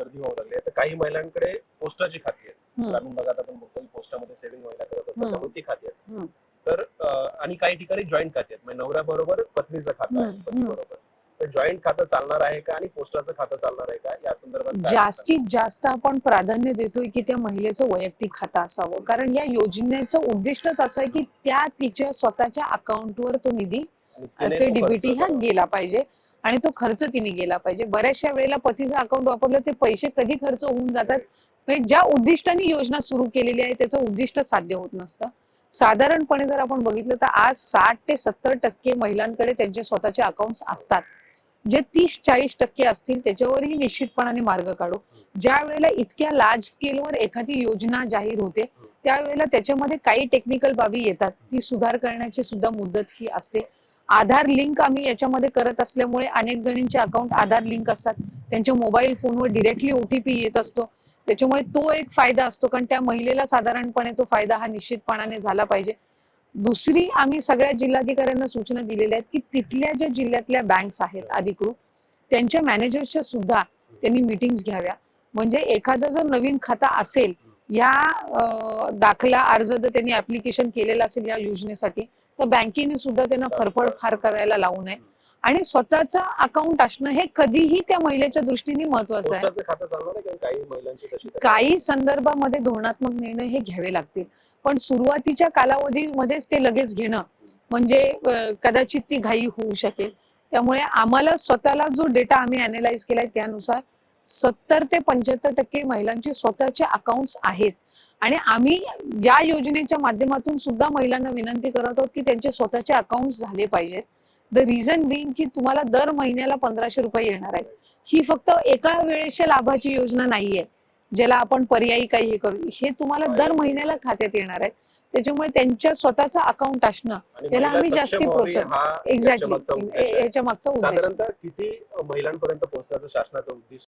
गर्दी व्हावं लागली आहे तर काही महिलांकडे पोस्टाची खाती आहेत. ग्रामीण भागात आपण बघतो की पोस्टामध्ये सेव्हिंग महिला करत असतात. त्यामुळे ती खाती आहेत. तर आणि काही ठिकाणी जॉईंट खाती आहेत म्हणजे नवऱ्याबरोबर पत्नीचं खातं आहे हम्म. पती बरोबर तर जॉईंट खातं चालणार आहे का आणि पोस्टाचं खातं चालणार आहे का या संदर्भात जास्तीत जास्त आपण प्राधान्य देतोय की त्या महिलेचं वैयक्तिक खातं असावं कारण या योजनेचं उद्दिष्टच असं आहे की त्या तिच्या स्वतःच्या अकाउंटवर तो निधी ते डीबीटी हा. गेला पाहिजे आणि तो खर्च तिने गेला पाहिजे. बऱ्याचशा वेळेला पतीचं अकाउंट वापरलं ते पैसे कधी खर्च होऊन जातात? म्हणजे ज्या उद्दिष्टाने योजना सुरू केलेली आहे त्याचं उद्दिष्ट साध्य होत नसतं. साधारणपणे जर आपण बघितलं तर आज साठ ते सत्तर टक्के महिलांकडे त्यांचे स्वतःचे अकाउंट असतात. जे तीस चाळीस टक्के असतील त्याच्यावरही निश्चितपणाने मार्ग काढू. ज्या वेळेला इतक्या लार्ज स्केलवर एखादी योजना जाहीर होते त्यावेळेला त्याच्यामध्ये काही टेक्निकल बाबी येतात. ती सुधार करण्याची सुद्धा मुदत ही असते. आधार लिंक आम्ही याच्यामध्ये करत असल्यामुळे अनेक जणींचे अकाउंट आधार लिंक असतात. त्यांच्या मोबाईल फोनवर डिरेक्टली ओटीपी येत असतो. त्याच्यामुळे तो एक फायदा असतो कारण त्या महिलेला साधारणपणे तो फायदा हा निश्चितपणाने झाला पाहिजे. दुसरी आम्ही सगळ्या जिल्हाधिकाऱ्यांना सूचना दिलेल्या आहेत की तिथल्या ज्या जिल्ह्यातल्या बँक्स आहेत अधिकृत त्यांच्या मॅनेजर्सच्या सुद्धा त्यांनी मिटिंग्स घ्याव्या. म्हणजे एखादं जर नवीन खाता असेल या दाखला अर्ज जर त्यांनी ऍप्लिकेशन केलेलं असेल या योजनेसाठी तर बँकेने सुद्धा त्यांना फरफड फार करायला लावू नये. आणि स्वतःचं अकाउंट असणं हे कधीही त्या महिलेच्या दृष्टीने महत्वाचं आहे. काही संदर्भामध्ये धोरणात्मक निर्णय हे घ्यावे लागतील. पण सुरुवातीच्या कालावधीमध्येच ते लगेच घेणं म्हणजे कदाचित ती घाई होऊ शकेल. त्यामुळे आम्हाला स्वतःला जो डेटा आम्ही अनालाइज केलाय त्यानुसार सत्तर ते पंच्याहत्तर टक्के महिलांचे स्वतःचे अकाउंट्स आहेत. आणि आम्ही या योजनेच्या माध्यमातून सुद्धा महिलांना विनंती करत आहोत की त्यांचे स्वतःचे अकाउंट झाले पाहिजेत. द रिझन बिंग की तुम्हाला दर महिन्याला पंधराशे रुपये येणार आहेत. ही फक्त एका वेळेच्या लाभाची योजना नाहीये. ज्याला आपण पर्यायी काही हे करू. हे तुम्हाला दर महिन्याला खात्यात येणार आहे. त्याच्यामुळे त्यांच्या स्वतःचं अकाउंट असणं त्याला आम्ही जास्ती प्रोत्साहन- उद्देश एक्झॅक्टली आहे. याच्या मागचा उद्देश आहे. किती महिलांपर्यंत पोहोचण्याचं शासनाचं उद्दिष्ट